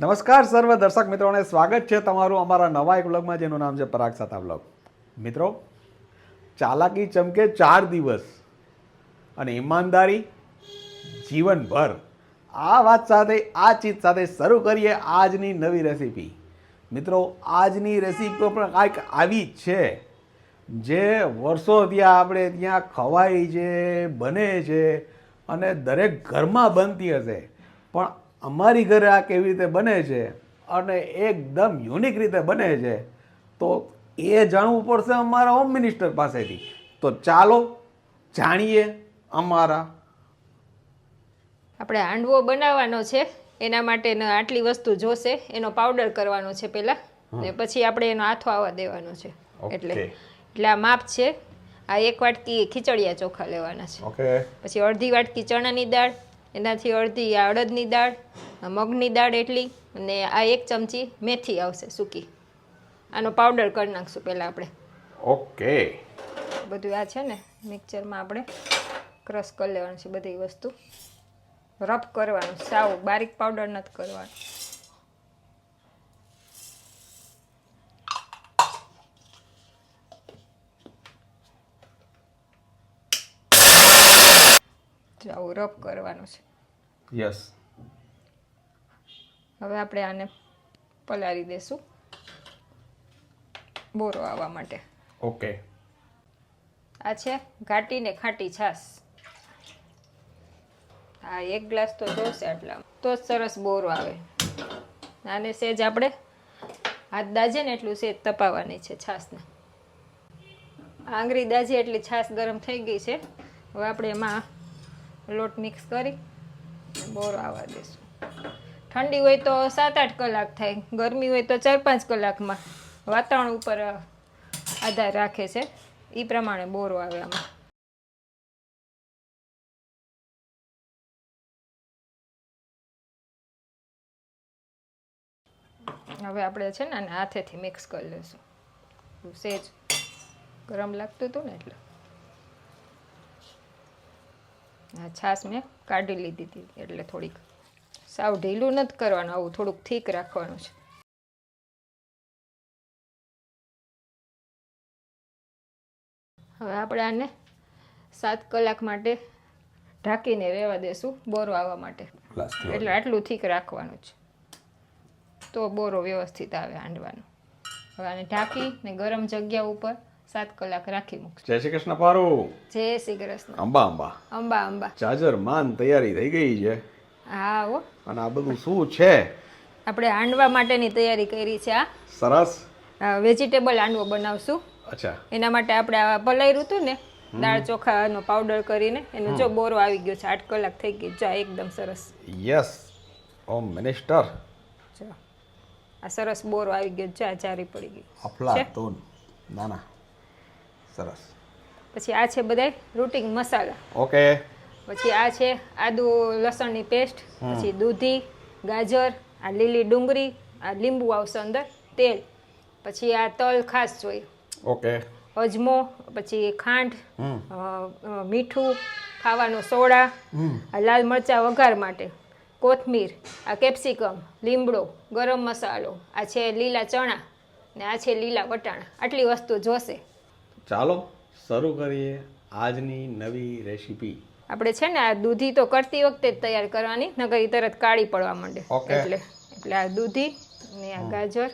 નમસ્કાર સર્વ દર્શક મિત્રોને, સ્વાગત છે તમારું અમારા નવા એક બ્લોગમાં જેનું નામ છે પરાગ સાતા બ્લોગ મિત્રો, ચાલાકી ચમકે ચાર દિવસ અને ઈમાનદારી જીવનભર. આ વાત સાથે, આ ચીજ સાથે શરૂ કરીએ આજની નવી રેસીપી. મિત્રો, આજની રેસીપી પણ કાંઈક આવી જ છે. જે વર્ષોથી આપણે ત્યાં ખવાય છે, બને છે અને દરેક ઘરમાં બનતી હશે. પણ અમારી ઘરે આ કેવી રીતે બને છે અને એકદમ યુનિક રીતે બને છે તો એ જાણવું પડશે અમારા હોમ મિનિસ્ટર પાસેથી. તો ચાલો જાણીએ અમારા આપણે હાંડવો બનાવવાનો છે એના માટે આટલી વસ્તુ જોશે એનો પાવડર કરવાનો છે પહેલા ને પછી આપણે એનો હાથો આવવા દેવાનો છે. એટલે એટલે આ માપ છે આ એક વાટકી ખીચડિયા ચોખા લેવાના છે. પછી અડધી વાટકી ચણાની દાળ એનાથી અડધી આ અડદની દાળ મગની દાળ એટલી અને આ એક ચમચી મેથી આવશે સૂકી. આનો પાવડર કરી નાખશું પહેલાં આપણે. ઓકે. બધું આ છે ને મિક્સરમાં આપણે ક્રશ કરી લેવાનું છે બધી વસ્તુ. રફ કરવાનું સાવ બારીક પાવડર નથી કરવાનો. જો આવું રફ કરવાનું છે. યસ હવે આપણે આને પલાળી દેશું. બોરો આવવા માટે. ઓકે આ છે ઘાટી ને ખાટી છાશ. હા એક ગ્લાસ તો જોશે આટલા. તો જ સરસ બોરો આવે. આને સેજ આપણે હાથ દાજે ને એટલું સેજ તપાવવાની છે છાશને. આંગળી દાજે એટલી છાશ ગરમ થઈ ગઈ છે. હવે આપણે એમાં લોટ મિક્સ કરી બોરો આવવા દઈશું ઠંડી હોય તો સાત આઠ કલાક થાય, ગરમી હોય તો ચાર પાંચ કલાકમાં વાતાવરણ ઉપર આધાર રાખે છે એ પ્રમાણે બોરો આવે આમાં હવે આપણે છે ને હાથેથી મિક્સ કરી લઈશું. સેજ ગરમ લાગતું હતું ને એટલે. આ છાશ મેં કાઢી લીધી હતી એટલે થોડીક સાવ ઢીલું નથી કરવાનું આવું થોડુંક થીક રાખવાનું છે. હવે આપણે આને સાત કલાક માટે ઢાંકીને રહેવા દેશું બોરો આવવા માટે. એટલે આટલું થીક રાખવાનું છે. તો બોરો વ્યવસ્થિત આવે હાંડવાનો. હવે આને ઢાંકી ને ગરમ જગ્યા ઉપર સાત કલાક રાખી મૂકશું. જય શ્રી કૃષ્ણ પારુ. જય શ્રી કૃષ્ણ. અંબા અંબા. અંબા અંબા. ચાજર માન તૈયારી થઈ ગઈ છે. હા હો. અને આ બધું શું છે? આપણે હાંડવા માટેની તૈયારી કરી છે આ સરસ. વેજીટેબલ હાંડવો બનાવશું. અચ્છા. એના માટે આપણે આ પલાયરું હતું ને દાળ ચોખાનો પાવડર કરીને એનો જો બોરો આવી ગયો છે આઠ કલાક થઈ ગઈ જો એકદમ સરસ. યસ ઓમ મિનિસ્ટર. આ સરસ બોરો આવી ગયો આ જારી પડી ગઈ. અફલાતૂન ના ના. સરસ. પછી આ છે બધા રૂટિંગ મસાલા. ઓકે. પછી આ છે આદુ લસણની પેસ્ટ પછી દૂધી ગાજર આ લીલી ડુંગળી આ લીંબુ આવશે અંદર તેલ. પછી આ તલ ખાસ જોઈએ. ઓકે. અજમો પછી ખાંડ મીઠું ખાવાનો સોડા આ લાલ મરચાં વઘાર માટે. કોથમીર આ કેપ્સિકમ લીમડો ગરમ મસાલો આ છે લીલા ચણા ને આ છે લીલા વટાણા. આટલી વસ્તુ જોશે. ચાલો શરૂ કરીએ આજની નવી રેસીપી. આપણે છે ને આ દૂધી તો કરતી વખતે જ તૈયાર કરવાની નકર તરત કાળી પડવા માંડે. એટલે એટલે આ દૂધી ને આ ગાજર.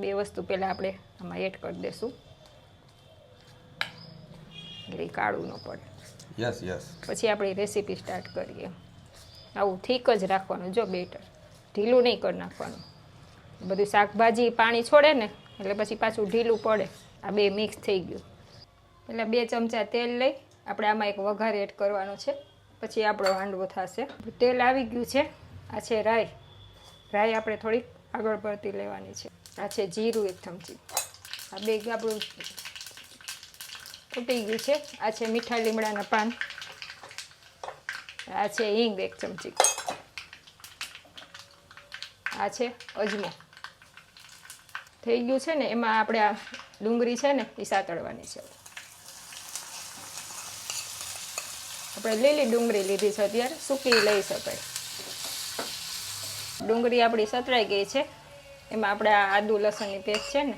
બે વસ્તુ પહેલા આપણે આમાં એડ કરી દેશું. એટલે કાળું ન પડે. Yes yes. પછી આપણે રેસીપી સ્ટાર્ટ કરીએ. આવું થીક જ રાખવાનું જો બેટર. ઢીલું નહીં કરી નાખવાનું. બધું શાકભાજી, પાણી છોડે ને, એટલે પછી પાછું ઢીલું પડે. આ બે મિક્સ થઈ ગયું. એટલે બે ચમચા તેલ લઈ, આપણે આમાં એક વઘાર એડ કરવાનો છે. પછી આપણો હાંડવો થશે. તેલ આવી ગયું છે. આ છે રાઈ. રાઈ આપણે થોડીક આગળ પડતી લેવાની છે. આ છે જીરું એક ચમચી. આ બે આપણું ફૂટી ગયું છે. આ છે મીઠા લીમડાના પાન. આ છે હિંગ એક ચમચી. આ છે અજમો. થઈ ગયું છે ને, એમાં આપણે આ ડુંગળી છે ને, એ સાતળવાની છે. આપણે લીલી ડુંગળી લીધી છે અત્યારે, સૂકી લઈ શકાય. ડુંગળી આપણી સતરાઈ ગઈ છે. એમાં આપણે આ આદુ લસણની પેસ્ટ છે ને,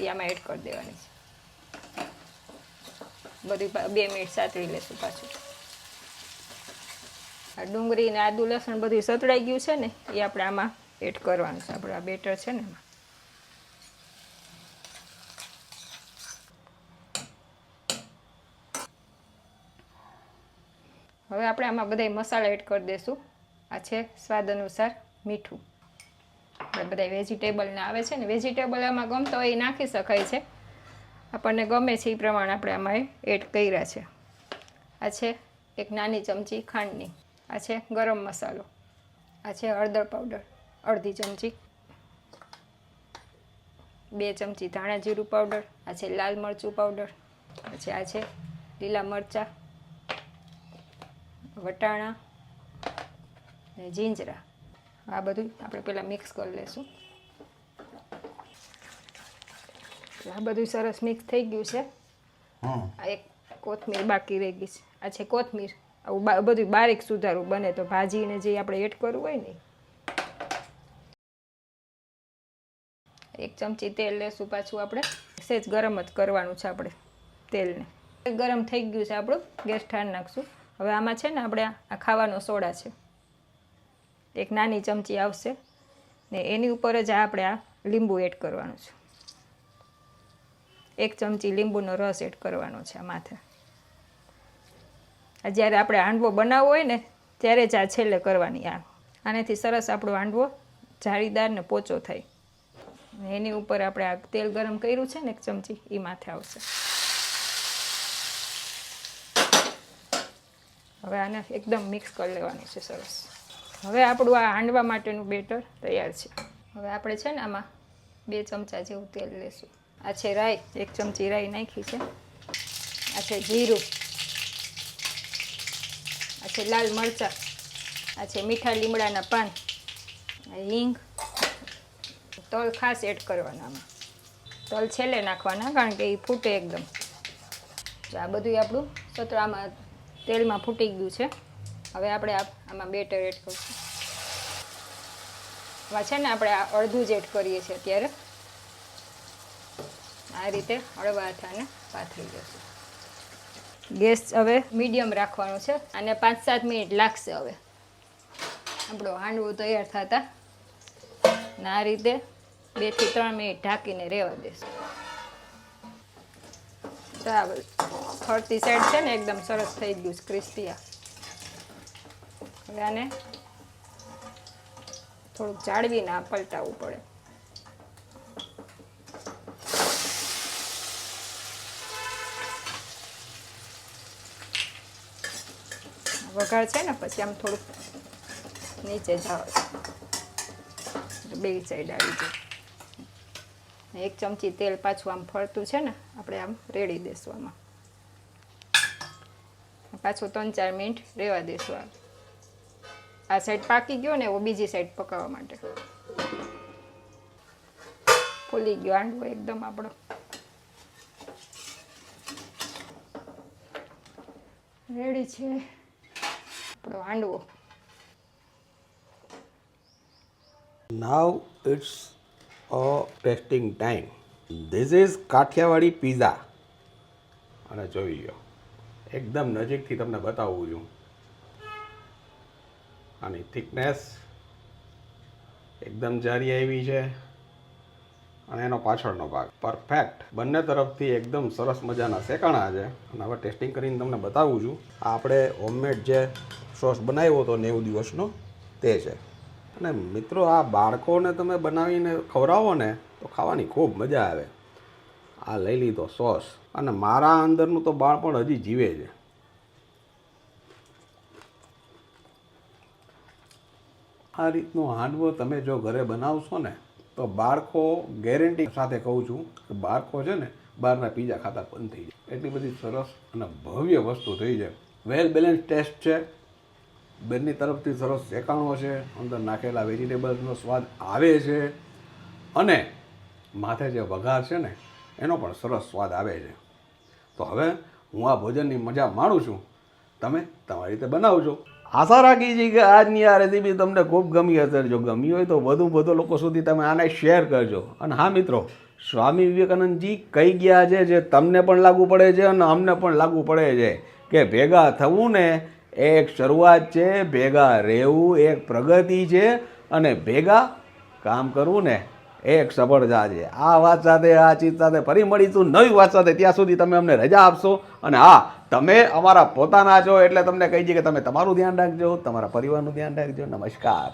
એ આમાં એડ કરી દેવાની છે. બધી બે મિનિટ સાતળી લેશું પાછું. આ ડુંગળી ને આદુ લસણ બધું સતળાઈ ગયું છે ને, એ આપણે આમાં એડ કરવાનું છે. આપણે આ બેટર છે ને એમાં. હવે આપણે આમાં બધા મસાલા એડ કરી દઈશું આ છે સ્વાદ અનુસાર મીઠું. આપણે બધા વેજીટેબલને આવે છે ને વેજીટેબલ આમાં ગમતા હોય એ નાખી શકાય છે. આપણને ગમે છે એ પ્રમાણે આપણે આમાં એડ કર્યા છે. આ છે એક નાની ચમચી ખાંડની. આ છે ગરમ મસાલો. આ છે હળદર પાવડર અડધી ચમચી. બે ચમચી ધાણા જીરું પાવડર આ છે લાલ મરચું પાવડર પછી આ છે લીલા મરચાં. વટાણા અને જીંજરા. આ બધું આપણે પહેલાં મિક્સ કરી લઈશું આ બધું સરસ મિક્સ થઈ ગયું છે. આ એક કોથમીર બાકી રહી ગઈ છે. આ છે કોથમીર. આવું બધું બારીક સુધારવું બને તો ભાજીને જે આપણે એડ કરવું હોય ને એક ચમચી તેલ લેશું પાછું આપણે. સેજ ગરમ જ કરવાનું છે આપણે તેલને. ગરમ થઈ ગયું છે આપણું. ગેસ ઠાર નાખશું. હવે આમાં છે ને આપણે આ ખાવાનો સોડા છે. એક નાની ચમચી આવશે ને એની ઉપર જ આપણે આ લીંબુ એડ કરવાનું છે. એક ચમચી લીંબુનો રસ એડ કરવાનો છે આ માથે. આ જ્યારે આપણે હાંડવો બનાવવો હોય ને ત્યારે જ આ છેલ્લે કરવાની આ. આનાથી સરસ આપણો હાંડવો જાળીદાર ને પોચો થાય. એની ઉપર આપણે આ તેલ ગરમ કર્યું છે ને એક ચમચી એ માથે આવશે. હવે આને એકદમ મિક્સ કરી લેવાનું છે સરસ. હવે આપણું આ હાંડવા માટેનું બેટર તૈયાર છે. હવે આપણે છે ને આમાં બે ચમચા જેવું તેલ લેશું. આ છે રાઈ, એક ચમચી રાઈ નાખી છે. આ છે જીરું. આ છે લાલ મરચાં. આ છે મીઠા લીમડાના પાન. હિંગ. તલ ખાસ એડ કરવાના આમાં. તલ છેલ્લે નાખવાના કારણ કે એ ફૂટે એકદમ. આ બધું આપણું સતરામાં તેલમાં ફૂટી ગયું છે. હવે આપણે આમાં બેટર એડ કરીશું. આમાં છે ને આપણે અડધું જ એડ કરીએ છીએ અત્યારે. આ રીતે હળવા હાથાને પાથરી જશું ગેસ હવે મીડિયમ રાખવાનો છે અને પાંચ સાત મિનિટ લાગશે હવે. આપણો હાંડવો તૈયાર થતા. ને આ રીતે બેથી ત્રણ મિનિટ ઢાંકીને રહેવા દેશું. બરાબર ફરતી સાઈડ છે ને, એકદમ સરસ થઈ ગયું છે હવે આને થોડુંક જાળવીને આ પલટાવવું પડે. વઘાર છે ને, પછી આમ થોડુંક નીચે જાવ. બે સાઈડ આવી જાય. એક ચમચી તેલ પાછું આમ ફરતું છે ને, આપણે આમ રેડી દેશું આમાં પાછું ત્રણ ચાર મિનિટ રહેવા દેશું આમ આ સાઈડ પાકી ગયો ને, એવો બીજી સાઈડ પકાવવા માટે. ફૂલી ગયો હાંડવો એકદમ આપણો. રેડી છે આપણો handvo now it's a tasting time this is Kathiawadi pizza અને જોઈ લો એકદમ નજીકથી તમને બતાવું છું. આની થિકનેસ એકદમ જારી આવી છે. અને એનો પાછળનો ભાગ. પરફેક્ટ બંને તરફથી એકદમ સરસ મજાના શેકાણા છે. અને હવે ટેસ્ટિંગ કરીને તમને બતાવું છું. આપણે હોમમેડ જે સોસ બનાવ્યો હતો નેવું દિવસનો, તે છે. અને મિત્રો, આ બાળકોને તમે બનાવીને ખવડાવો ને, તો ખાવાની ખૂબ મજા આવે. આ લઈ લીધો સોસ. અને મારા અંદરનું તો બાળપણ હજી જીવે છે. આ રીતનો હાંડવો તમે જો ઘરે બનાવશો ને, તો બાળકો ગેરંટી સાથે કહું છું કે બાળકો છે ને, બહારના પીઝા ખાતા બંધ થઈ જાય. એટલી બધી સરસ અને ભવ્ય વસ્તુ થઈ જાય. વેલ બેલેન્સ ટેસ્ટ છે. બંને તરફથી સરસ શેકાણો છે, અંદર નાખેલા વેજીટેબલ્સનો સ્વાદ આવે છે અને માથે જે વઘાર છે ને, એનો પણ સરસ સ્વાદ આવે છે. તો હવે હું આ ભોજનની મજા માણું છું. તમે તમારી રીતે બનાવજો. આશા રાખી છે કે આજની આ રેસીપી તમને ખૂબ ગમી હશે. જો ગમી હોય તો વધુ વધુ લોકો સુધી તમે આને શેર કરજો. અને હા મિત્રો, સ્વામી વિવેકાનંદજી કહી ગયા છે જે તમને પણ લાગુ પડે છે અને અમને પણ લાગુ પડે છે કે ભેગા થવું ને એક શરૂઆત છે, ભેગા રહેવું એક પ્રગતિ છે અને ભેગા કામ કરવું ને એક સફળતા છે. આ વાત સાથે, આ ચીજ સાથે ફરી મળીશું નવી વાત સાથે. ત્યાં સુધી તમે અમને રજા આપશો અને હા, તમે અમારા પોતાના છો એટલે તમને કહી દઈએ કે તમે તમારું ધ્યાન રાખજો, તમારા પરિવારનું ધ્યાન રાખજો. નમસ્કાર.